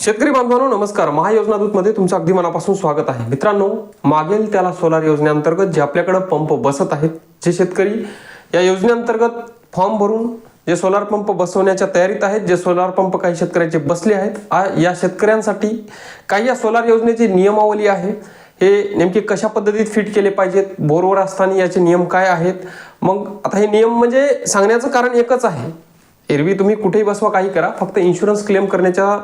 शेतकरी बांधवांनो नमस्कार. महायोजना दूतमध्ये तुमचं अगदी मनापासून स्वागत आहे. मित्रांनो मागेल त्याला सोलार योजनेअंतर्गत जे आपल्याकडं पंप बसत आहेत जे शेतकरी या योजनेअंतर्गत फॉर्म भरून जे सोलार पंप बसवण्याच्या तयारीत आहेत जे सोलार पंप काही शेतकऱ्याचे बसले आहेत या शेतकऱ्यांसाठी काही या सोलार योजनेची नियमावली आहे. हे नेमके कशा पद्धतीत फिट केले पाहिजेत बोरवर असताना याचे नियम काय आहेत? मग आता हे नियम म्हणजे सांगण्याचं कारण एकच आहे. एरवी तुम्ही कुठेही बसवा काही करा. फक्त इन्शुरन्स क्लेम करण्याच्या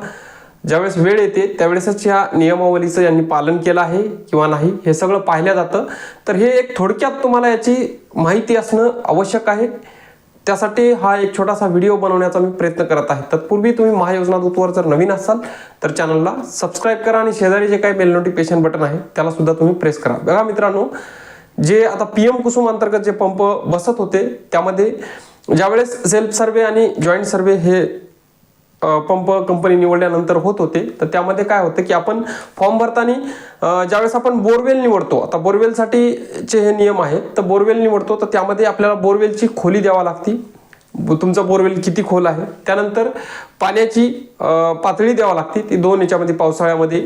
ज्यावेळेस वेळ येते त्यावेळेसच ह्या नियमावलीचं यांनी पालन केलं आहे किंवा नाही हे सगळं पाहिलं जातं. तर हे एक थोडक्यात तुम्हाला याची माहिती असणं आवश्यक आहे. त्यासाठी हा एक छोटासा व्हिडिओ बनवण्याचा मी प्रयत्न करत आहे. तत्पूर्वी तुम्ही महायोजना दूतवर जर नवीन असाल तर चॅनलला सबस्क्राईब करा आणि शेजारी जे काही बेल नोटिफिकेशन बटन आहे त्याला सुद्धा तुम्ही प्रेस करा. बघा मित्रांनो जे आता पी एम कुसुम अंतर्गत जे पंप बसत होते त्यामध्ये ज्यावेळेस सेल्फ सर्वे आणि जॉईंट सर्वे हे पंप कंपनी निवडल्यानंतर होत होते. तर त्यामध्ये काय होतं की आपण फॉर्म भरताना ज्यावेळेस आपण बोरवेल निवडतो आता बोरवेलसाठीचे हे नियम आहेत तर बोरवेल निवडतो तर त्यामध्ये आपल्याला बोरवेलची खोली द्यावा लागती. ब- तुमचा बोरवेल किती खोल आहे? त्यानंतर पाण्याची पातळी द्यावा लागते. ती दोन याच्यामध्ये पावसाळ्यामध्ये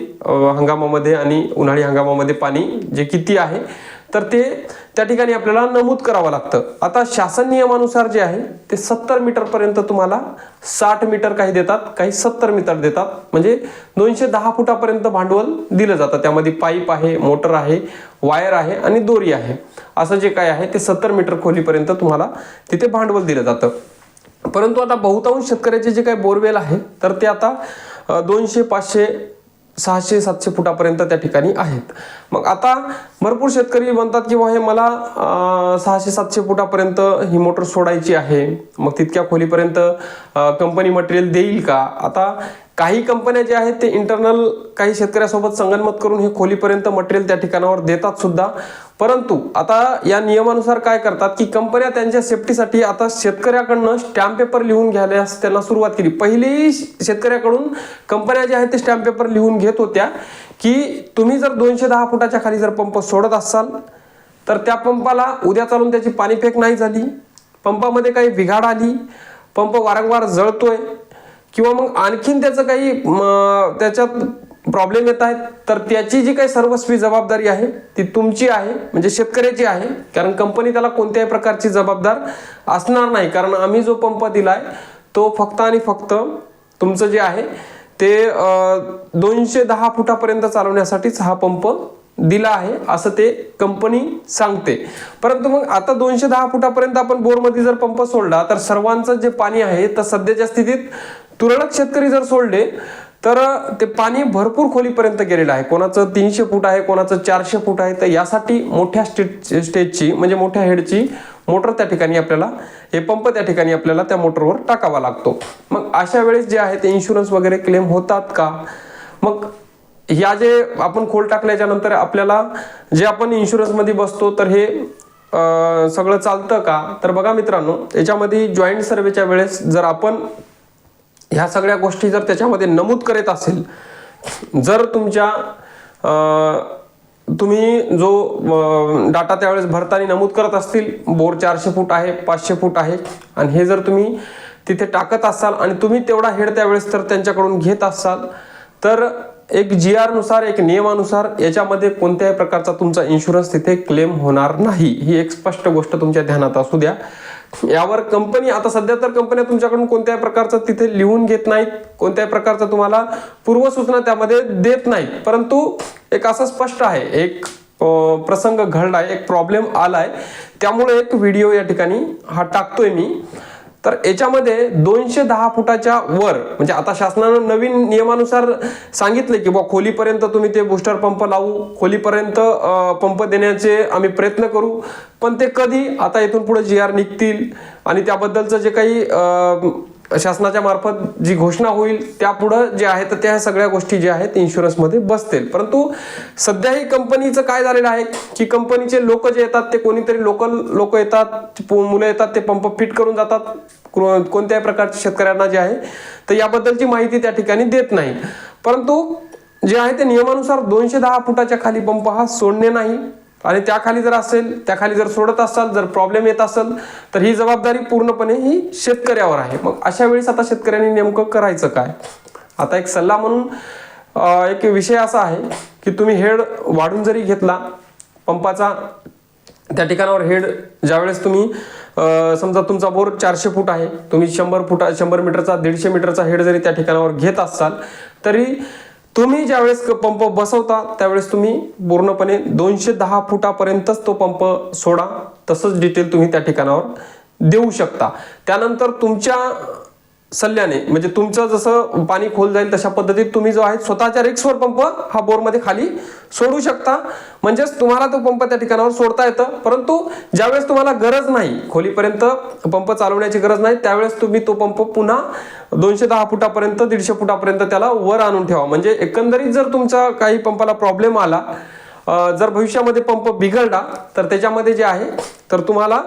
हंगामामध्ये आणि उन्हाळी हंगामामध्ये पाणी जे किती आहे तर ते त्या ठिकाणी आपल्याला नमूद करावं लागतं. आता शासन नियमानुसार जे आहे ते सत्तर मीटरपर्यंत तुम्हाला साठ मीटर काही देतात काही सत्तर मीटर देतात. म्हणजे दोनशे दहा फुटापर्यंत भांडवल दिलं जातं. त्यामध्ये पाईप आहे मोटर आहे वायर आहे आणि दोरी आहे. असं जे काय आहे ते सत्तर मीटर खोलीपर्यंत तुम्हाला तिथे भांडवल दिलं जातं. परंतु आता बहुतांश शेतकऱ्याचे जे काही बोरवेल आहे तर ते आता दोनशे पाचशे सहाशे सातशे फुटापर्यंत त्या ठिकाणी आहेत. मग आता भरपूर शेतकरी म्हणतात की बुवा हे मला सहाशे सातशे फुटापर्यंत ही मोटर सोडायची आहे. मग तितक्या खोलीपर्यंत कंपनी मटेरियल देईल का? आता काही कंपन्या ज्या आहेत ते इंटरनल काही शेतकऱ्यासोबत संगनमत करून हे खोलीपर्यंत मटेरियल त्या ठिकाणावर देतात सुद्धा. परंतु आता या नियमानुसार काय करतात की कंपन्या त्यांच्या सेफ्टीसाठी आता शेतकऱ्याकडनं स्टॅम्प पेपर लिहून घ्यायला त्यांना सुरुवात केली. पहिली शेतकऱ्याकडून कंपन्या ज्या आहेत ते स्टॅम्प पेपर लिहून घेत होत्या की तुम्ही जर दोनशे दहा फुटाच्या खाली जर पंप सोडत असाल तर त्या पंपाला उद्या चालून त्याची पाणी फेक नाही झाली. पंपामध्ये काही बिघाड आली. पंप वारंवार जळतोय. किंवा मग आणखीन त्याचं काही त्याच्यात प्रॉब्लेम येत आहेत तर त्याची जी काही सर्वस्वी जबाबदारी आहे ती तुमची आहे म्हणजे शेतकऱ्याची आहे. कारण कंपनी त्याला कोणत्याही प्रकारची जबाबदार असणार नाही. कारण आम्ही जो पंप दिला आहे तो फक्त आणि फक्त तुमचं जे आहे ते दोनशे दहा फुटापर्यंत चालवण्यासाठीच हा पंप दिला आहे असं ते कंपनी सांगते. परंतु मग आता दोनशे दहा फुटापर्यंत आपण बोरमध्ये जर पंप सोडला तर सर्वांचं जे पाणी आहे तर सध्याच्या स्थितीत तुरळक शेतकरी जर सोडले तर ते पाणी भरपूर खोलीपर्यंत गेलेलं आहे. कोणाचं तीनशे फूट आहे कोणाचं चारशे फूट आहे तर यासाठी मोठ्या स्टेज स्टेजची म्हणजे मोठ्या हेडची मोटर त्या ठिकाणी आपल्याला हे पंप त्या ठिकाणी आपल्याला त्या मोटरवर टाकावा लागतो. मग अशा वेळेस जे आहे ते इन्शुरन्स वगैरे क्लेम होतात का? मग या जे आपण खोल टाकल्याच्या नंतर आपल्याला जे आपण इन्शुरन्समध्ये बसतो तर हे सगळं चालतं का? तर बघा मित्रांनो याच्यामध्ये जॉईंट सर्वेच्या वेळेस जर आपण ह्या सगळ्या गोष्टी जर त्याच्यामध्ये नमूद करत असेल जर तुमच्या तुम्ही जो डाटा त्यावेळेस भरताना नमूद करत असतील बोर चारशे फूट आहे पाचशे फूट आहे आणि हे जर तुम्ही तिथे टाकत असाल आणि तुम्ही तेवढा हेड त्यावेळेस तर त्यांच्याकडून घेत असाल तर एक जी आरनुसार एक नियमानुसार याच्यामध्ये कोणत्याही प्रकारचा तुमचा इन्शुरन्स तिथे क्लेम होणार नाही. ही एक स्पष्ट गोष्ट तुमच्या ध्यानात असू द्या. यावर कंपनी आता सध्या तर कंपन्या तुमच्याकडून कोणत्याही प्रकारचं तिथे लिहून घेत नाहीत कोणत्याही प्रकारचं तुम्हाला पूर्वसूचना त्यामध्ये देत नाहीत. परंतु एक असं स्पष्ट आहे एक प्रसंग घडलाय एक प्रॉब्लेम आलाय. त्यामुळे एक व्हिडिओ या ठिकाणी हा टाकतोय मी. तर याच्यामध्ये दोनशे दहा फुटाच्या वर म्हणजे आता शासनानं नवीन नियमानुसार सांगितले की बा खोलीपर्यंत तुम्ही ते बुस्टर पंप लावू खोलीपर्यंत पंप देण्याचे आम्ही प्रयत्न करू. पण ते कधी आता इथून पुढे जी आर निघतील आणि त्याबद्दलचं जे काही शासनाच्या मार्फत जी घोषणा होईल त्यापुढं जे आहे तर त्या सगळ्या गोष्टी ज्या आहेत इन्शुरन्समध्ये बसतील. परंतु सध्या ही कंपनीचं काय झालेलं आहे की कंपनीचे लोक जे येतात ते कोणीतरी लोकल लोक येतात पु- मुलं येतात ते पंप फिट करून जातात कोणत्याही प्रकारच्या शेतकऱ्यांना जे आहे तर याबद्दलची माहिती त्या ठिकाणी देत नाही. परंतु जे आहे ते नियमानुसार दोनशे दहा फुटाच्या खाली पंप हा सोडणे नाही. आणि त्याखाली जर असेल त्याखाली जर सोडत असाल जर प्रॉब्लेम येत असेल तर ही जबाबदारी पूर्णपणे ही शेतकऱ्यावर आहे. मग अशा वेळेस आता शेतकऱ्यांनी नेमकं करायचं काय? आता एक सल्ला म्हणून एक विषय असा आहे की तुम्ही हेड वाढून जरी घेतला पंपाचा त्या ठिकाणावर हेड ज्यावेळेस तुम्ही समजा तुमचा बोर चारशे फूट आहे तुम्ही शंभर फुटा शंभर मीटरचा दीडशे मीटरचा हेड जरी त्या ठिकाणावर घेत असाल तरी तुम्ही ज्यावेळेस क- पंप बसवता त्यावेळेस तुम्ही पूर्णपणे दोनशे दहा फुटापर्यंतच तो पंप सोडा. तसंच डिटेल तुम्ही त्या ठिकाणावर देऊ शकता. त्यानंतर तुमच्या सल्ल्याने म्हणजे तुमचं जसं पाणी खोल जाईल तशा पद्धतीत तुम्ही जो आहे स्वतःच्या रिक्सवर पंप हा बोरमध्ये खाली सोडू शकता. म्हणजेच तुम्हाला तो पंप त्या ठिकाणावर सोडता येतं. परंतु ज्यावेळेस तुम्हाला गरज नाही खोलीपर्यंत पंप चालवण्याची गरज नाही त्यावेळेस तुम्ही तो पंप पुन्हा दोनशे दहा फुटापर्यंत दीडशे फुटापर्यंत त्याला वर आणून ठेवा. म्हणजे एकंदरीत जर तुमचा काही पंपाला प्रॉब्लेम आला जर भविष्यामध्ये पंप बिघडला तर त्याच्यामध्ये जे आहे तर तुम्हाला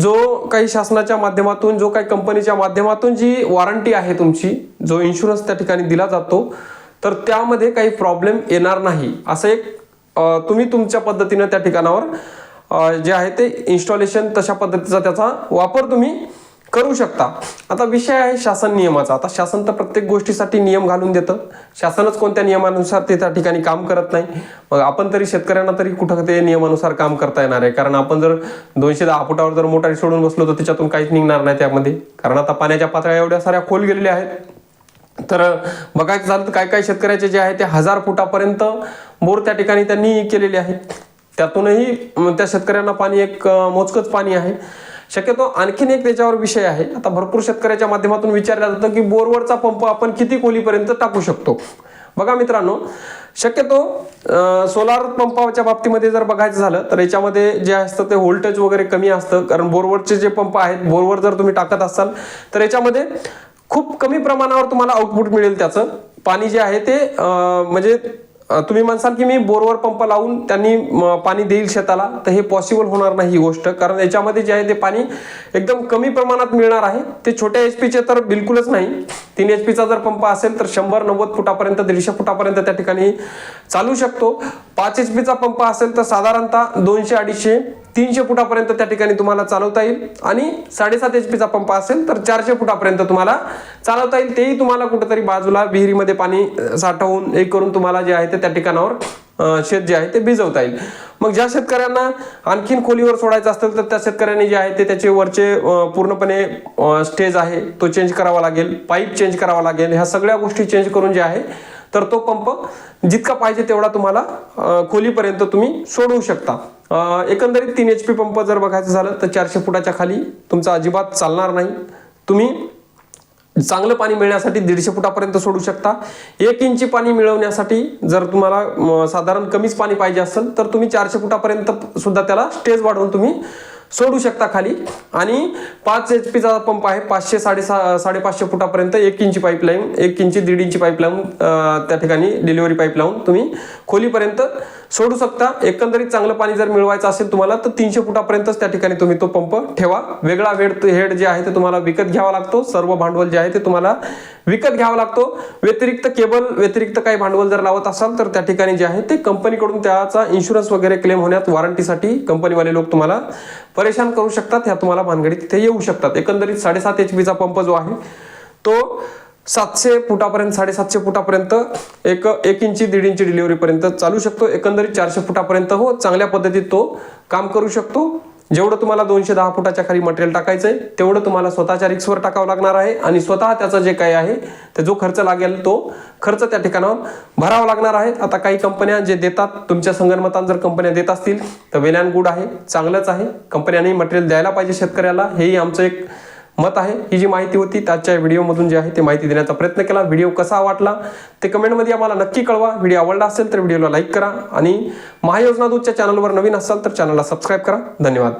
जो काही शासनाच्या माध्यमातून जो काही कंपनीच्या माध्यमातून जी वॉरंटी आहे तुमची जो इन्शुरन्स त्या ठिकाणी दिला जातो तर त्यामध्ये काही प्रॉब्लेम येणार नाही. असं एक तुम्ही तुमच्या पद्धतीनं त्या ठिकाणावर जे आहे ते इन्स्टॉलेशन तशा पद्धतीचा त्याचा वापर तुम्ही करू शकता. आता विषय आहे शासन नियमाचा. आता शासन तर प्रत्येक गोष्टीसाठी नियम घालून देतं. शासनच कोणत्या नियमानुसार ते त्या ठिकाणी काम करत नाही. मग आपण तरी शेतकऱ्यांना तरी कुठं ते नियमानुसार काम करता येणार आहे? कारण आपण जर दोनशे दहा फुटावर जर मोटारी सोडून बसलो तर त्याच्यातून काहीच निघणार नाही त्यामध्ये. कारण आता पाण्याच्या पातळ्या एवढ्या साऱ्या खोल गेलेल्या आहेत. तर बघायचं झालं तर काय काय शेतकऱ्याचे जे आहे ते हजार फुटापर्यंत बोर त्या ठिकाणी त्यांनी केलेले आहे त्यातूनही त्या शेतकऱ्यांना पाणी एक मोजकंच पाणी आहे. शक्यतो आणखीन एक त्याच्यावर विषय आहे. आता भरपूर शेतकऱ्याच्या माध्यमातून विचारलं जातं की बोरवरचा पंप आपण किती खोलीपर्यंत टाकू शकतो? बघा मित्रांनो शक्यतो सोलार पंपाच्या बाबतीमध्ये जर बघायचं झालं तर याच्यामध्ये जे असतं ते व्होल्टेज वगैरे कमी असतं. कारण बोरवरचे जे पंप आहेत बोरवर जर तुम्ही टाकत असाल तर याच्यामध्ये खूप कमी प्रमाणावर तुम्हाला आउटपुट मिळेल त्याचं. पाणी जे आहे ते म्हणजे तुम्ही म्हणसाल की मी बोरवर पंप लावून त्यांनी म, पाणी देईल शेताला तर हे पॉसिबल होणार नाही ही गोष्ट. कारण याच्यामध्ये जे आहे ते पाणी एकदम कमी प्रमाणात मिळणार आहे. ते छोट्या एच पीचे तर बिलकुलच नाही. तीन एच पीचा जर पंप असेल तर शंभर नव्वद फुटापर्यंत दीडशे फुटापर्यंत त्या ठिकाणी चालू शकतो. पाच एच पीचा पंप असेल तर साधारणतः दोनशे अडीचशे तीनशे फुटापर्यंत त्या ठिकाणी तुम्हाला चालवता येईल. आणि साडेसात एच पीचा पंप असेल तर चारशे फुटापर्यंत तुम्हाला चालवता येईल. तेही तुम्हाला कुठेतरी बाजूला विहिरीमध्ये पाणी साठवून एक करून तुम्हाला जे आहे ते त्या ठिकाणावर शेत जे आहे ते भिजवता येईल. मग ज्या शेतकऱ्यांना आणखीन खोलीवर सोडायचं असेल तर त्या शेतकऱ्यांनी जे आहे ते त्याचे वरचे पूर्णपणे स्टेज आहे तो चेंज करावा लागेल. पाईप चेंज करावा लागेल. ह्या सगळ्या गोष्टी चेंज करून जे आहे तर तो पंप जितका पाहिजे तेवढा तुम्हाला खोलीपर्यंत तुम्ही सोडवू शकता. एकंदरीत तीन एच पी पंप जर बघायचं झालं तर चारशे फुटाच्या खाली तुमचा अजिबात चालणार नाही. तुम्ही चांगलं पाणी मिळण्यासाठी दीडशे फुटापर्यंत सोडू शकता. एक इंची पाणी मिळवण्यासाठी जर तुम्हाला साधारण कमीच पाणी पाहिजे असेल तर तुम्ही चारशे फुटापर्यंत सुद्धा त्याला स्टेज वाढवून तुम्ही सोडू शकता खाली. आणि पाच एच पीचा पंप आहे पाचशे साडेसा साडेपाचशे फुटापर्यंत एक इंची पाईपलाईन एक इंची दीड इंची पाईपलाईन त्या ठिकाणी डिलिव्हरी पाईप लावून तुम्ही खोलीपर्यंत सोडू शकता. एकंदरीत चांगलं पाणी जर मिळवायचं असेल तुम्हाला तर तीनशे फुटापर्यंतच त्या ठिकाणी तुम्ही तो पंप ठेवा. वेगळा वेड हेड जे आहे ते तुम्हाला विकत घ्यावा लागतो. सर्व भांडवल जे आहे ते तुम्हाला विकत घ्यावा लागतो. व्यतिरिक्त केबल व्यतिरिक्त काही भांडवल जर लावत असाल तर त्या ठिकाणी जे आहे ते कंपनीकडून त्याचा इन्शुरन्स वगैरे क्लेम होण्यात वॉरंटीसाठी कंपनीवाले लोक तुम्हाला परेशान करू शकतात. ह्या तुम्हाला भानगडीत तिथे येऊ शकतात. एकंदरीत साडेसात एच पीचा पंप जो आहे तो सातशे फुटापर्यंत साडेसातशे फुटापर्यंत एक एक इंची दीड इंची डिलिव्हरीपर्यंत चालू शकतो. एकंदरीत चारशे फुटापर्यंत हो चांगल्या पद्धतीत तो काम करू शकतो. जेवढं तुम्हाला दोनशे दहा फुटाच्या खाली मटेरियल टाकायचं आहे तेवढं तुम्हाला स्वतःच्या रिक्सवर टाकावं लागणार आहे. आणि स्वतः त्याचा जे काही आहे ते जो खर्च लागेल तो खर्च त्या ठिकाणावर भरावा लागणार आहे. आता काही कंपन्या जे देतात तुमच्या संगणमतान जर कंपन्या देत असतील तर वेल अँड गुड आहे चांगलंच आहे. कंपन्यांनी मटेरियल द्यायला पाहिजे शेतकऱ्याला. हेही आमचं एक मत आहे. ही जी माहिती होती त्याच्या व्हिडिओमधून जी आहे ते माहिती देण्याचा प्रयत्न केला. व्हिडिओ कसा वाटला ते कमेंटमध्ये आम्हाला नक्की कळवा. व्हिडिओ आवडला असेल तर व्हिडिओला लाईक करा आणि महायोजना दूतच्या चॅनलवर नवीन असाल तर चॅनलला सबस्क्राईब करा. धन्यवाद.